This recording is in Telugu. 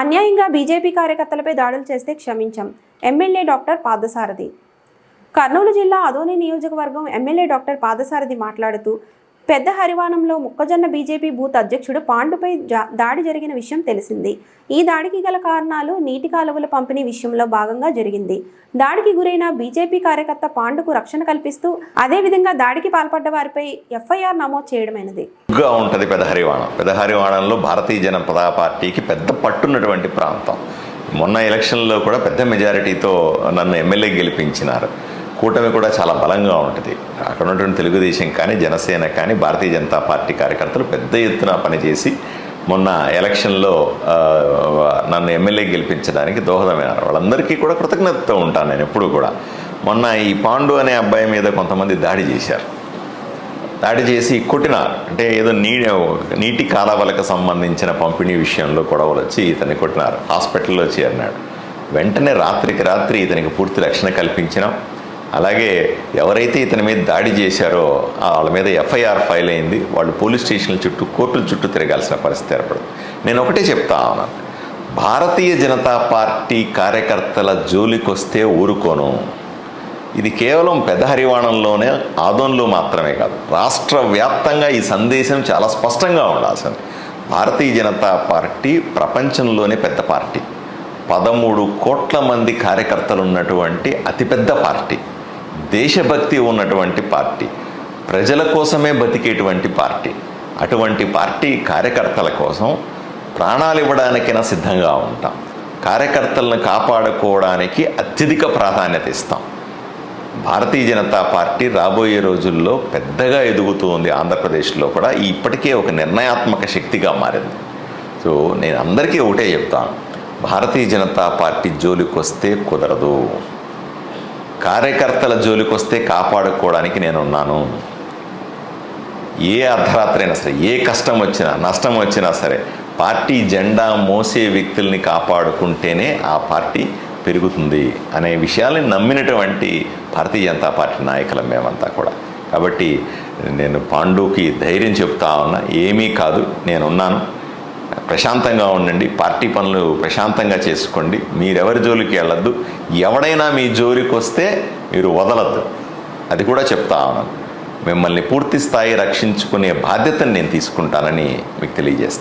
అన్యాయంగా బీజేపీ కార్యకర్తలపై దాడులు చేస్తే క్షమించం. MLA doctor Padasarathi. కర్నూలు జిల్లా అదోని నియోజకవర్గం ఎమ్మెల్యే డాక్టర్ పాదసారథి మాట్లాడుతూ పెద్ద హరివాణంలో మొక్కజొన్న బీజేపీ బూత్ అధ్యక్షుడు పాండుపై జా- దాడి జరిగిన విషయం తెలిసింది. ఈ దాడికి గల కారణాలు నీటి కాలువల పంపిణీ విషయంలో భాగంగా జరిగింది. దాడికి గురైన బీజేపీ కార్యకర్త పాండుకు రక్షణ కల్పిస్తూ అదేవిధంగా దాడికి పాల్పడ్డ వారిపై ఎఫ్ఐఆర్ నమోదు చేయడమైనది. ఉంటుంది పెద్ద హరివాణం. పెద్ద హరివాణంలో భారతీయ జనపద పార్టీకి పెద్ద పట్టున్నటువంటి ప్రాంతం. మొన్న ఎలక్షన్లో కూడా పెద్ద మెజారిటీతో నన్ను ఎమ్మెల్యే గెలిపించినారు. కూటమి కూడా చాలా బలంగా ఉంటుంది. అక్కడ ఉన్నటువంటి తెలుగుదేశం కానీ జనసేన కానీ భారతీయ జనతా పార్టీ కార్యకర్తలు పెద్ద ఎత్తున పనిచేసి మొన్న ఎలక్షన్లో నన్ను ఎమ్మెల్యే గెలిపించడానికి దోహదమైనారు. వాళ్ళందరికీ కూడా కృతజ్ఞతతో ఉంటాను నేను ఎప్పుడు కూడా. మొన్న ఈ పాండు అనే అబ్బాయి మీద కొంతమంది దాడి చేశారు. దాడి చేసి కొట్టినారు అంటే ఏదో నీ నీటి కాలవలకు సంబంధించిన పంపిణీ విషయంలో గొడవలు వచ్చి ఇతన్ని కొట్టినారు. హాస్పిటల్లో చేరినాడు. వెంటనే రాత్రికి రాత్రి ఇతనికి పూర్తి రక్షణ కల్పించినాం. అలాగే ఎవరైతే ఇతని మీద దాడి చేశారో వాళ్ళ మీద ఎఫ్ఐఆర్ ఫైల్ అయింది వాళ్ళు పోలీస్ స్టేషన్ల చుట్టూ కోర్టుల చుట్టూ తిరగాల్సిన పరిస్థితి ఏర్పడింది. నేను ఒకటే చెప్తా ఉన్నాను భారతీయ జనతా పార్టీ కార్యకర్తల జోలికొస్తే ఊరుకోను. ఇది కేవలం పెద్ద హరివాణంలోనే ఆదోన్లో మాత్రమే కాదు. రాష్ట్ర వ్యాప్తంగా ఈ సందేశం చాలా స్పష్టంగా ఉండాల్సింది. భారతీయ జనతా పార్టీ ప్రపంచంలోనే పెద్ద పార్టీ. పదమూడు కోట్ల మంది కార్యకర్తలు ఉన్నటువంటి అతిపెద్ద పార్టీ. దేశభక్తి ఉన్నటువంటి పార్టీ ప్రజల కోసమే బతికేటువంటి పార్టీ అటువంటి పార్టీ కార్యకర్తల కోసం ప్రాణాలు ఇవ్వడానికైనా సిద్ధంగా ఉంటాం. కార్యకర్తలను కాపాడుకోవడానికి అత్యధిక ప్రాధాన్యత ఇస్తాం. భారతీయ జనతా పార్టీ రాబోయే రోజుల్లో పెద్దగా ఎదుగుతోంది ఆంధ్రప్రదేశ్లో కూడా ఇప్పటికే ఒక నిర్ణయాత్మక శక్తిగా మారింది. సో నేను అందరికీ ఒకటే చెప్తాను భారతీయ జనతా పార్టీ జోలికి వస్తే కుదరదు. కార్యకర్తల జోలికి వస్తే కాపాడుకోవడానికి నేను ఉన్నాను ఏ అర్ధరాత్రి అయినా సరే ఏ కష్టం వచ్చినా నష్టం వచ్చినా సరే పార్టీ జెండా మోసే వ్యక్తుల్ని కాపాడుకుంటేనే ఆ పార్టీ పెరుగుతుంది అనే విషయాల్ని నమ్మినటువంటి భారతీయ జనతా పార్టీ నాయకులం మేమంతా కూడా. కాబట్టి నేను పాండుకి ధైర్యం చెప్తా ఉన్నా ఏమీ కాదు నేనున్నాను. ప్రశాంతంగా ఉండండి పార్టీ పనులు ప్రశాంతంగా చేసుకోండి. మీరెవరి జోలికి వెళ్ళొద్దు. ఎవడైనా మీ జోలికి వస్తే మీరు వదలద్దు. అది కూడా చెప్తా ఉన్నాను. మిమ్మల్ని పూర్తి స్థాయి రక్షించుకునే బాధ్యతను నేను తీసుకుంటానని మీకు తెలియజేస్తాను